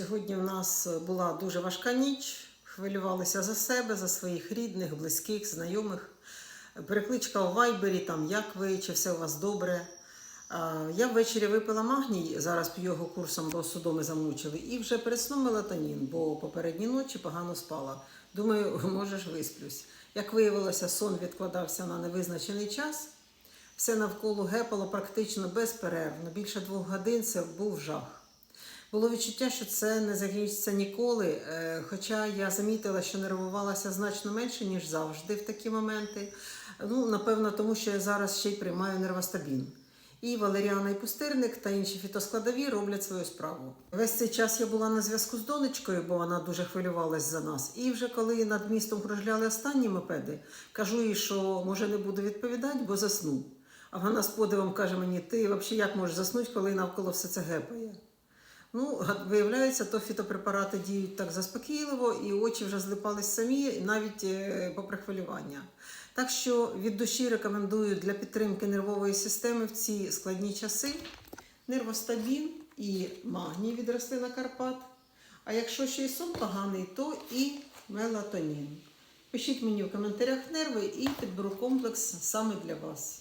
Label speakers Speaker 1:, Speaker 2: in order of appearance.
Speaker 1: Сьогодні в нас була дуже важка ніч. Хвилювалися за себе, за своїх рідних, близьких, знайомих. Перекличка у вайбері, там як ви, чи все у вас добре. Я ввечері випила магній, зараз п'ю його курсом, бо судоми замучили, і вже перед сном мелатонін, бо попередні ночі погано спала. Думаю, може ж висплюсь. Як виявилося, сон відкладався на невизначений час. Все навколо гепало практично безперервно. Більше двох годин це був жах. Було відчуття, що це не закінчиться ніколи. е, Хоча я замітила, що нервувалася значно менше, ніж завжди в такі моменти. Ну, напевно, тому що я зараз ще й приймаю нервостабін. І валеріана і пустирник та інші фітоскладові роблять свою справу. Весь цей час я була на зв'язку з донечкою, бо вона дуже хвилювалась за нас. І вже коли над містом кружляли останні мопеди, кажу їй, що може не буду відповідати, бо засну. А вона з подивом каже мені: ти взагалі як можеш заснути, коли навколо все це гепає? Ну, виявляється, то фітопрепарати діють так заспокійливо, і очі вже злипались самі, навіть е, попри хвилювання. Так що від душі рекомендую для підтримки нервової системи в ці складні часи нервостабін і магній від рослина Карпат. А якщо ще й сон поганий, то і мелатонін. Пишіть мені в коментарях нерви і підберу комплекс саме для вас.